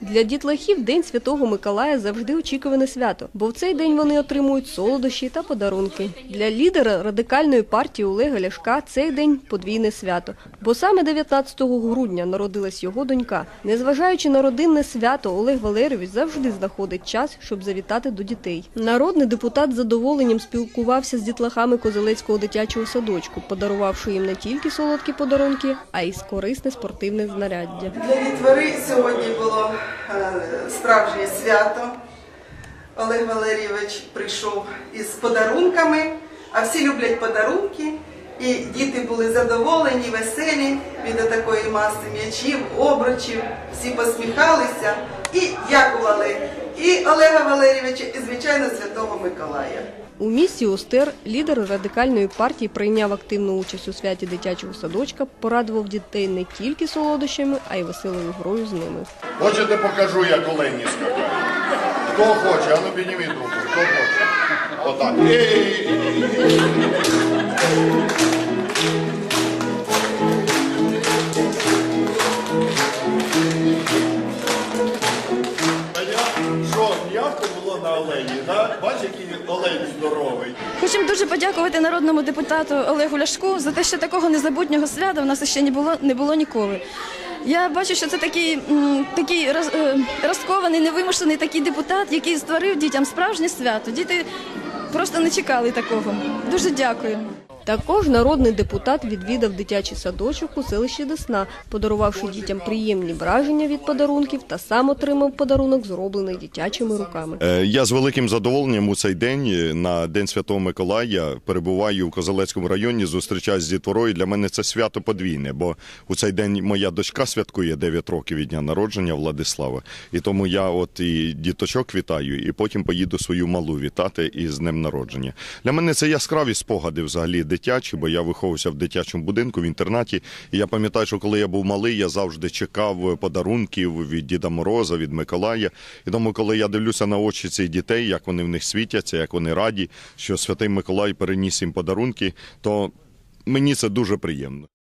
Для дітлахів День Святого Миколая завжди очікуване свято, бо в цей день вони отримують солодощі та подарунки. Для лідера радикальної партії Олега Ляшка цей день подвійне свято, бо саме 19 грудня народилась його донька. Незважаючи на родинне свято, Олег Валерійович завжди знаходить час, щоб завітати до дітей. Народний депутат з задоволенням спілкувався з дітлахами Козелецького дитячого садочку, подарувавши їм не тільки солодкі подарунки, а й корисне спортивне знаряддя. Для дітвори сьогодні було справжнє свято. Олег Валерійович прийшов із подарунками, а всі люблять подарунки. І діти були задоволені, веселі від такої маси м'ячів, обручів. Всі посміхалися і дякували і Олега Валерійовича, і звичайно Святого Миколая. У місті Остер лідер радикальної партії прийняв активну участь у святі дитячого садочка, порадував дітей не тільки солодощами, а й веселою грою з ними. Хочете покажу, як олені скакають? Хто хоче, а ну підніміть руку. Хто хоче? Отак. М'яко було на олені, да? Бач, який олень здоровий. Хочемо дуже подякувати народному депутату Олегу Ляшку за те, що такого незабутнього свята в нас ще не було, не було ніколи. Я бачу, що це такий, м, такий роз, е, розкований, невимушений такий депутат, який створив дітям справжнє свято. Діти просто не чекали такого. Дуже дякую. Також народний депутат відвідав дитячий садочок у селищі Десна, подарувавши дітям приємні враження від подарунків та сам отримав подарунок, зроблений дитячими руками. Е, Я з великим задоволенням у цей день е, на День Святого Миколая перебуваю в Козелецькому районі, зустрічаюсь з дітворою. Для мене це свято подвійне, бо у цей день моя дочка святкує 9 років від дня народження Владислава. І тому я от і діточок вітаю, і потім поїду свою малу вітати із днем народження. Для мене це яскраві спогади взагалі дитячі, бо я виховувався в дитячому будинку в інтернаті. І я пам'ятаю, що коли я був малий, я завжди чекав подарунків від Діда Мороза, від Миколая. І тому, коли я дивлюся на очі цих дітей, як вони в них світяться, як вони раді, що святий Миколай переніс їм подарунки, то мені це дуже приємно.